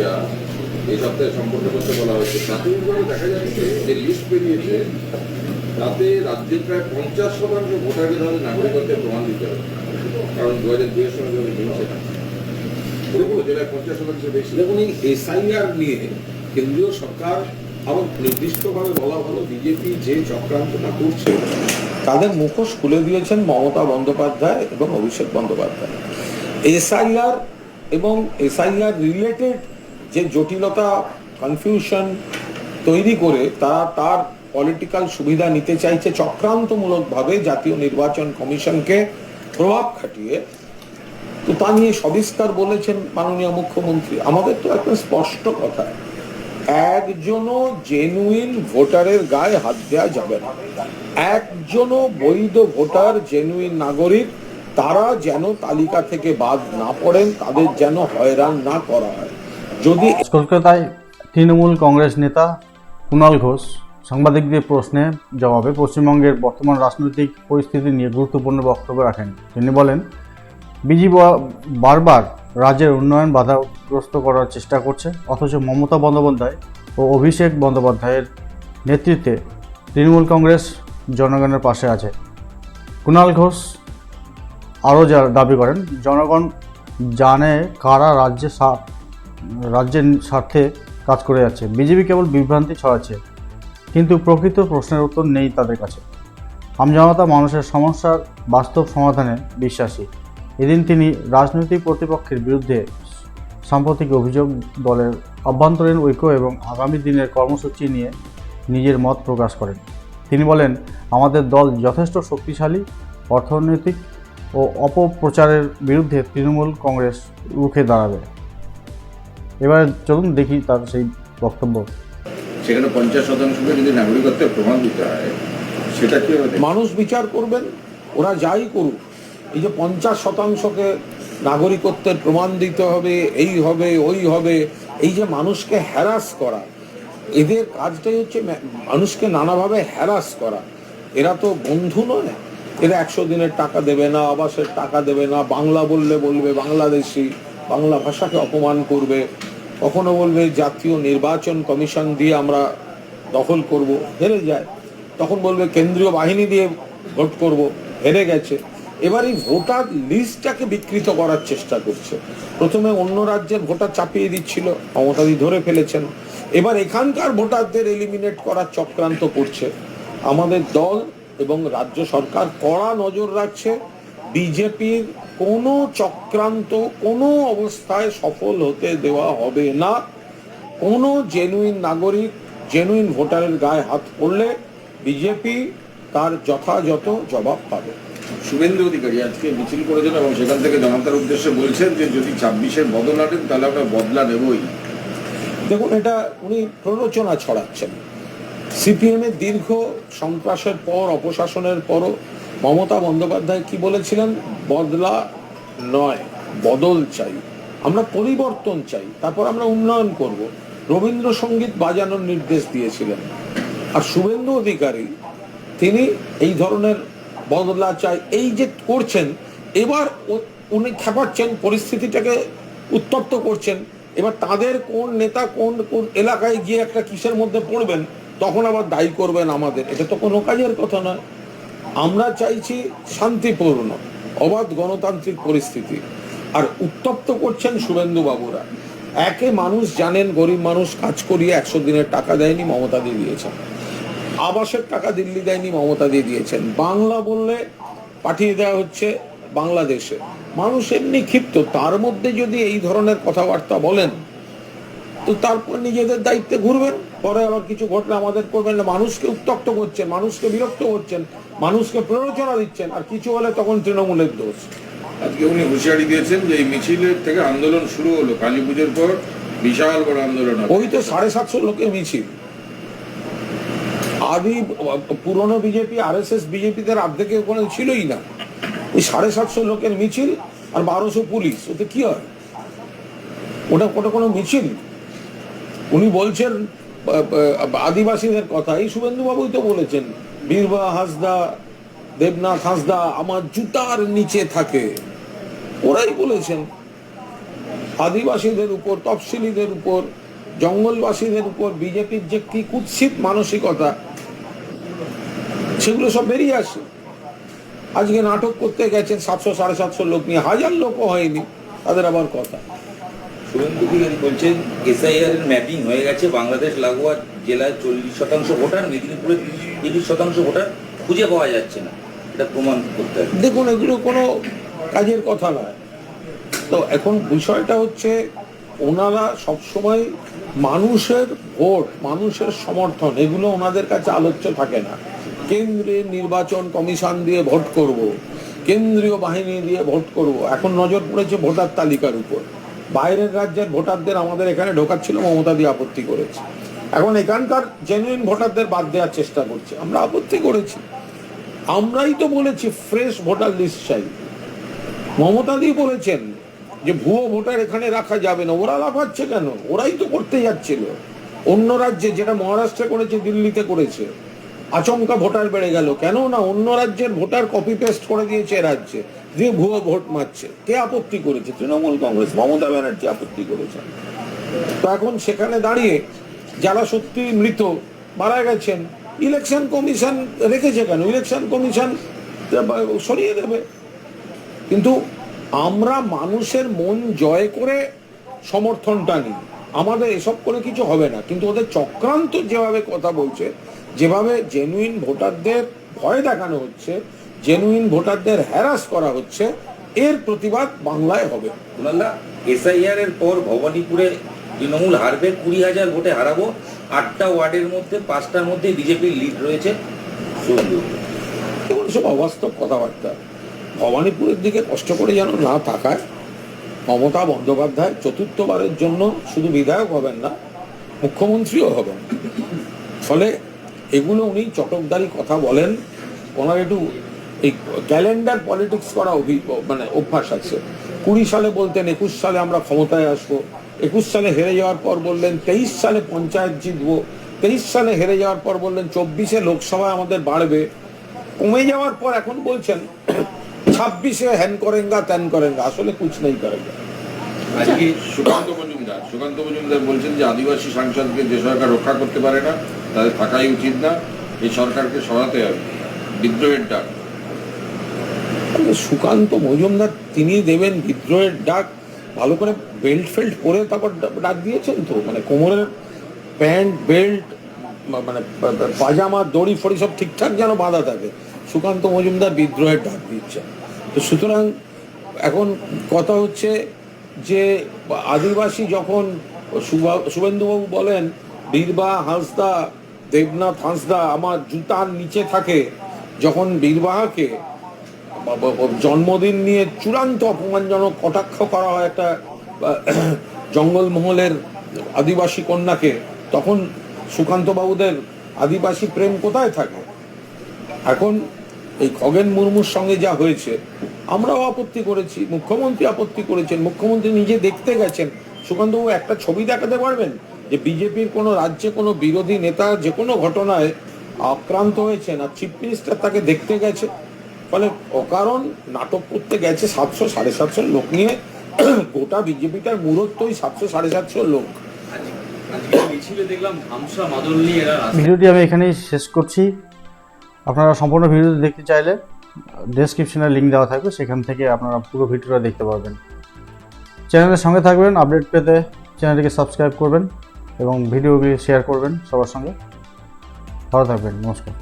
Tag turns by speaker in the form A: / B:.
A: Media এই সপ্তাহে সম্পর্ক করতে বলা হয়েছে। প্রাথমিকভাবে দেখা যাচ্ছে যে লিস্ট বেরিয়েছে, তাতে রাজ্যের প্রায় পঞ্চাশ শতাংশ ভোটারকে তাদের নাগরিকত্বের প্রমাণ দিতে হবে। কারণ দু হাজার দুইয়ের সঙ্গে তাদের মিলছে না জেলায় পঞ্চাশ শতাংশ বেশি।
B: দেখুন, এই এসআইআর নিয়ে কেন্দ্রীয় সরকার আরও নির্দিষ্টভাবে বলা হলো, বিজেপি যে চক্রান্তটা করছে, তাদের মুখোশ খুলে দিয়েছেন মমতা বন্দ্যোপাধ্যায় এবং অভিষেক বন্দ্যোপাধ্যায়। এসআইআর এবং এসআইআর রিলেটেড যে জটিলতা কনফিউশন তৈরি করে তারা তার পলিটিক্যাল সুবিধা নিতে চাইছে চক্রান্তমূলকভাবে জাতীয় নির্বাচন কমিশনকে প্রভাব খাটিয়ে। তো তা নিয়ে সবিস্তার বলেছেন মাননীয় মুখ্যমন্ত্রী। আমাদের তো একটা স্পষ্ট কথা, একজনও জেনুইন ভোটারের গায়ে হাত দেওয়া যাবে না। একজনও বৈধ ভোটার জেনুইন নাগরিক, তারা যেন তালিকা থেকে বাদ না পড়েন, তাদের যেন হয়রান না করা হয়। যদি
C: কলকাতায় তৃণমূল কংগ্রেস নেতা কুণাল ঘোষ সাংবাদিকদের প্রশ্নে জবাবে পশ্চিমবঙ্গের বর্তমান রাজনৈতিক পরিস্থিতি নিয়ে গুরুত্বপূর্ণ বক্তব্য রাখেন। তিনি বলেন, বিজেপি বারবার রাজ্যের উন্নয়ন বাধাগ্রস্ত করার চেষ্টা করছে, অথচ মমতা বন্দ্যোপাধ্যায় ও অভিষেক বন্দ্যোপাধ্যায়ের নেতৃত্বে তৃণমূল কংগ্রেস জনগণের পাশে আছে। কুণাল ঘোষ আরও যা দাবি করেন, জনগণ জানে কারা রাজ্যে রাজ্যের স্বার্থে কাজ করে যাচ্ছে। বিজেপি কেবল বিভ্রান্তি ছড়াচ্ছে, কিন্তু প্রকৃত প্রশ্নের উত্তর নেই তাদের কাছে। আমজনতা মানুষের সমস্যার বাস্তব সমাধানে বিশ্বাসী। এদিন তিনি রাজনৈতিক প্রতিপক্ষের বিরুদ্ধে সাম্প্রতিক অভিযোগ দলের অভ্যন্তরীণ ঐক্য এবং আগামী দিনের কর্মসূচি নিয়ে নিজের মত প্রকাশ করেন। তিনি বলেন, আমাদের দল যথেষ্ট শক্তিশালী, অর্থনৈতিক ও অপপ্রচারের বিরুদ্ধে তৃণমূল কংগ্রেস রুখে দাঁড়াবে। এবার চলুন দেখি তার সেই বক্তব্য।
A: সেখানে পঞ্চাশ শতাংশকে যদি নাগরিকত্বের প্রমাণ দিতে হয় সেটা কি হবে
B: মানুষ বিচার করবেন ওরা যাই করুক। এই যে পঞ্চাশ শতাংশকে নাগরিকত্বের প্রমাণ দিতে হবে এই হবে ওই হবে এই যে মানুষকে হ্যারাস করা এদের কাজটাই হচ্ছে মানুষকে নানাভাবে হ্যারাস করা। এরা তো বন্ধু নয়। এরা একশো দিনের টাকা দেবে না আবাসের টাকা দেবে না বাংলা বললে বলবে বাংলাদেশি বাংলা ভাষাকে অপমান করবে। কখনো বলবে জাতীয় নির্বাচন কমিশন দিয়ে আমরা দখল করব, হেরে যায়। তখন বলবে কেন্দ্রীয় বাহিনী দিয়ে ভোট করব, হেরে গেছে। এবার এই ভোটার লিস্টটাকে বিকৃত করার চেষ্টা করছে। প্রথমে অন্য রাজ্যের ভোটার চাপিয়ে দিচ্ছিল মমতাদি ধরে ফেলেছেন। এবার এখানকার ভোটারদের এলিমিনেট করার চক্রান্ত করছে। আমাদের দল এবং রাজ্য সরকার কড়া নজর রাখছে। বিজেপির কোনো চক্রান্ত কোনো অবস্থায় সফল হতে দেওয়া হবে না। কোনো জেনুইন নাগরিক জেনুইন ভোটারের গায়ে হাত পড়লে বিজেপি তার যথাযথ জবাব পাবে।
A: শুভেন্দু অধিকারী আজকে মিছিল করেছেন এবং সেখান থেকে জনতার উদ্দেশ্যে বলছেন যে যদি ছাব্বিশের বদল আনেন তাহলে আমরা বদলা নেবই।
B: দেখুন এটা উনি প্ররোচনা ছড়াচ্ছেন। সিপিএম এর দীর্ঘ সন্ত্রাসের পর অপশাসনের পরও মমতা বন্দ্যোপাধ্যায় কি বলেছিলেন? বদলা নয়, বদল চাই। আমরা পরিবর্তন চাই, তারপর আমরা উন্নয়ন করব। রবীন্দ্রসঙ্গীত বাজানোর নির্দেশ দিয়েছিলেন। আর শুভেন্দু অধিকারী, তিনি এই ধরনের বদলা চাই, এই যে করছেন, এবার উনি খেপাচ্ছেন, পরিস্থিতিটাকে উত্তপ্ত করছেন। এবার তাদের কোন নেতা কোন কোন এলাকায় গিয়ে একটা কিসের মধ্যে পড়বেন, তখন আবার দায়ী করবেন আমাদের। এটা তো কোনো কাজের কথা নয়। আমরা চাইছি শান্তিপূর্ণ, অবাধ গণতান্ত্রিক পরিস্থিতি। আর উত্তপ্ত করছেন শুভেন্দু বাবুরা। একে মানুষ জানেন, গরিব মানুষ কাজ করিয়ে একশো দিনের টাকা দেয়নি, মমতা দিয়ে দিয়েছেন। আবাসের টাকা দিল্লি দেয়নি, মমতা দিয়ে দিয়েছেন। বাংলা বললে পাঠিয়ে দেওয়া হচ্ছে বাংলাদেশে। মানুষ এমনি ক্ষিপ্ত। তার মধ্যে যদি এই ধরনের কথাবার্তা বলেন, তো তারপর নিজেদের দায়িত্বে ঘুরবেন। পরে আবার কিছু ঘটলে আমাদের করবেন না। মানুষকে উত্তক্ত করছেন মানুষকে বিরক্ত করছেন মানুষকে প্ররোচনা দিচ্ছেন আর কিছু হলে তখন তৃণমূলের দোষ।
A: আজকে উনি হুঁশিয়ারি দিয়েছেন যে এই মিছিলের থেকে আন্দোলন শুরু হলো কালী পুজোর পর বিশাল বড় আন্দোলন
B: ওই তো সাড়ে সাতশো লোকের মিছিল। আদি পুরনো বিজেপি আর এস এস বিজেপিদের অর্ধেকে ওখানে ছিলই না। ওই সাড়ে সাতশো লোকের মিছিল আর বারোশো পুলিশ ওতে কি হয়? ওটা ওটা কোনো মিছিল? উনি বলছেন আদিবাসীদের কথা এই শুভেন্দু বাবুই তো বলেছেন। বীরবা, হাসদা, দেবনাথ, হাসদা আমার জুতার নিচে থাকে। ওরাই বলেছেন। আদিবাসীদের উপর, তফসিলিদের উপর, জঙ্গলবাসীদের উপর, বিজেপির যে কি কুৎসিত মানসিকতা, সেগুলো সব বেরিয়ে আসে। আজকে নাটক করতে গেছেন সাতশো, সাড়ে সাতশো লোক নিয়ে। হাজার লোকও হয়নি। তাদের আবার কথা।
D: শুভেন্দু অধিকারী বলছেন এসআইআর এর ম্যাপিং হয়ে গেছে। বাংলাদেশ লাগোয়া জেলায় চল্লিশ শতাংশ ভোটার, মেদিনীপুরে তিরিশ শতাংশ ভোটার খুঁজে পাওয়া যাচ্ছে না। এটা প্রমাণ করতে
B: দেখুন, এগুলো কোনো কাজের কথা নয়। তো এখন বিষয়টা হচ্ছে, ওনারা সবসময় মানুষের ভোট, মানুষের সমর্থন, এগুলো ওনাদের কাছে আলোচ্য থাকে না। কেন্দ্রের নির্বাচন কমিশন দিয়ে ভোট করব। কেন্দ্রীয় বাহিনী দিয়ে ভোট করব। এখন নজর পড়েছে ভোটার তালিকার উপর। বাইরের রাজ্যের ভোটারদের আমাদের এখানে ঢোকাচ্ছিল, মমতা দিয়ে আপত্তি করেছে। এখন এখানকার জেনুইন ভোটারদের বাদ দেওয়ার চেষ্টা করছে। আমরা আপত্তি করেছি। আমরাই তো বলেছি ফ্রেশ ভোটার লিস্ট চাই। মমতা দি বলেছেন যে, ভুয়ো ভোটার এখানে রাখা যাবে না। ওরা লাফাচ্ছে কেন? ওরাই তো করতে যাচ্ছিল। অন্য রাজ্যে, যেটা মহারাষ্ট্রে করেছে, দিল্লিতে করেছে। আচমকা ভোটার বেড়ে গেল। কেন না অন্য রাজ্যের ভোটার কপি পেস্ট করে দিয়েছে রাজ্যে। দিয়ে ভুয়ো ভোট মারছে। কে আপত্তি করেছে? তৃণমূল কংগ্রেস, মমতা ব্যানার্জি আপত্তি করেছেন। তো এখন সেখানে দাঁড়িয়ে যারা সত্যি মৃত, মারা গেছেন ইলেকশন কমিশন রেখেছে কেন? ইলেকশন কমিশন সরিয়ে দেবে। কিন্তু আমরা মানুষের মন জয় করে সমর্থনটা নিই। আমাদের এসব করে কিছু হবে না। কিন্তু ওদের চক্রান্ত যেভাবে কথা বলছে যেভাবে জেনুইন ভোটারদের ভয় দেখানো হচ্ছে জেনুইন ভোটারদের হ্যারাস করা হচ্ছে এর প্রতিবাদ বাংলায় হবে।
D: কুণালদা এসআইআর এর পর ভবানীপুরে তৃণমূল হারবে কুড়ি হাজার ভোটে হারাবো আটটা ওয়ার্ডের মধ্যে পাঁচটার মধ্যে বিজেপির লিড রয়েছে।
B: সব অবাস্তব কথাবার্তা। ভবানীপুরের দিকে কষ্ট করে যেন না তাকায় মমতা বন্দ্যোপাধ্যায় চতুর্থবারের জন্য শুধু বিধায়ক হবেন না মুখ্যমন্ত্রীও হবেন। ফলে এগুলো উনি চটকদারি কথা বলেন। ওনার একটু এই ক্যালেন্ডার পলিটিক্স করা অভি মানে অভ্যাস আছে। কুড়ি সালে বলতেন, একুশ সালে আমরা ক্ষমতায় আসব। একুশ সালে হেরে যাওয়ার পর বললেন, তেইশ সালে পঞ্চায়েত জিতবো। তেইশ সালে হেরে যাওয়ার পর বললেন, চব্বিশে লোকসভায় আমাদের বাড়বে। কমে যাওয়ার পর এখন বলছেন, ছাব্বিশে হ্যান করেঙ্গা, ত্যান করেঙ্গা। আসলে কুছ নেই করেঙ্গা।
A: আজকে সুকান্ত মজুমদার। সুকান্ত মজুমদার বলছেন যে, আদিবাসী সাংসদকে যে সরকার রক্ষা করতে পারে না। তাদের থাকাই উচিত না, এই সরকারকে সরাতে হবে। বিদ্রোহের ডাক।
B: সুকান্ত মজুমদার, তিনি দেবেন বিদ্রোহের ডাক। ভালো করে বেল্ট ফেল্ট পরে তারপর ডাক দিয়েছেন তো? মানে কোমরের প্যান্ট বেল্ট মানে পাজামা, দড়ি, ফড়ি সব ঠিকঠাক যেন বাঁধা থাকে। সুকান্ত মজুমদার বিদ্রোহের ডাক দিচ্ছে। তো সুতরাং এখন কথা হচ্ছে যে, আদিবাসী যখন শুভেন্দুবাবু বলেন, বীরবা, হাঁসদা দেবনাথ হাঁসদা আমার জুতার নিচে থাকে যখন বীরবাহাকে জন্মদিন নিয়ে চূড়ান্ত অপমানজনক কটাক্ষ করা হয় একটা জঙ্গলমহলের আদিবাসী কন্যাকে, তখন সুকান্ত বাবুদের আদিবাসী প্রেম কোথায় থাকে? এখন এই খগেন মুর্মুর সঙ্গে যা হয়েছে, আমরাও আপত্তি করেছি, মুখ্যমন্ত্রী আপত্তি করেছেন, মুখ্যমন্ত্রী নিজে দেখতে গেছেন। সুকান্তবাবু একটা ছবি দেখাতে পারবেন? যে বিজেপির কোনো রাজ্যে কোনো বিরোধী নেতা যে কোনো ঘটনায় আক্রান্ত হয়েছেন আর চিফ মিনিস্টার তাকে দেখতে গেছে। ফলে অকারণ নাটক করতে গেছে সাতশো সাড়ে সাতশো লোক নিয়ে। গোটা বিজেপিটার মূরত্বই সাতশো সাড়ে সাতশো লোক।
C: ভিডিওটি আমি এখানেই শেষ করছি। আপনারা সম্পূর্ণ ভিডিও দেখতে চাইলে ডেসক্রিপশনে লিঙ্ক দেওয়া থাকবে সেখান থেকে আপনারা পুরো ভিডিওটা দেখতে পারবেন। চ্যানেলের সঙ্গে থাকবেন আপডেট পেতে চ্যানেলটিকে সাবস্ক্রাইব করবেন। এবং ভিডিওগুলি শেয়ার করবেন সবার সঙ্গে। ভালো থাকবেন নমস্কার।